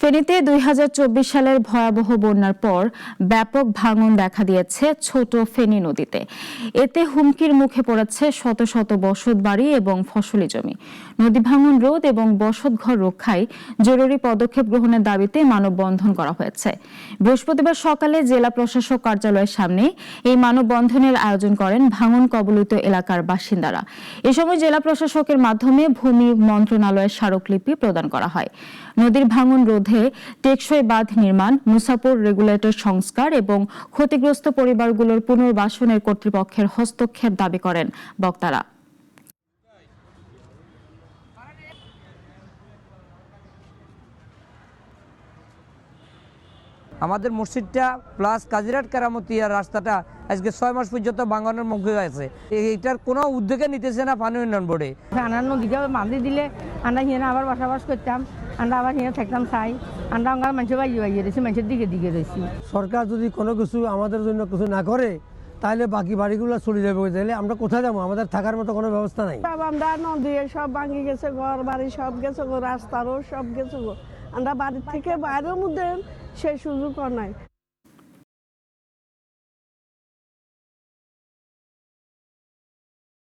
ফেনীতে দুই হাজার চব্বিশ সালের ভয়াবহ বন্যার পর ব্যাপক ভাঙন দেখা দিয়েছে ছোট ফেনী নদীতে। এতে হুমকির মুখে পড়েছে শত শত বসত বাড়ি এবং ফসলি জমি। নদী ভাঙন রোধ এবং বসতঘর রক্ষায় জরুরি পদক্ষেপ গ্রহণের দাবিতে মানববন্ধন করা হয়েছে। বৃহস্পতিবার সকালে জেলা প্রশাসক কার্যালয়ের সামনে এই মানববন্ধনের আয়োজন করেন ভাঙন কবলিত এলাকার বাসিন্দারা। এ সময় জেলা প্রশাসকের মাধ্যমে ভূমি মন্ত্রণালয়ের স্মারকলিপি প্রদান করা হয়। নদীর ভাঙন রোধে টেকসই বাঁধ নির্মাণ মুসাপুর রেগুলেটর সংস্কার এবং ক্ষতিগ্রস্ত পরিবারগুলোর পুনর্বাসনের কর্তৃপক্ষের হস্তক্ষেপ দাবি করেন বক্তারা। আমাদের মসজিদটা প্লাস কাজিরাট কেরামতিয়া রাস্তাটা আজকে ছয় মাস পর্যন্ত বাঙানোর মুখে আছে এইটার কোনো উদ্যোগে নিতেছে না পানি উন্নয়ন বোর্ডে। আনার নদীকে বাঁধি দিলে আমরা হিয়ানে আবার বসবাস করতাম। আমরা আবার থাকতাম চাই। আমরা আমার মানুষের বাইরে বাইরে রয়েছি মানুষের দিকে দিকে রয়েছি সরকার যদি কোনো কিছু আমাদের জন্য কিছু না করে তাহলে বাকি বাড়িগুলো চলে যাবে তাহলে আমরা কোথায় যাব? আমাদের থাকার মতো কোনো ব্যবস্থা নাই। সব আমরা নদী সব ভাঙি গেছে ঘর বাড়ি সব গেছে গো রাস্তারও সব গেছে গো। আমরা বাড়ির থেকে বাইরের মধ্যে সেই সুযোগ নাই।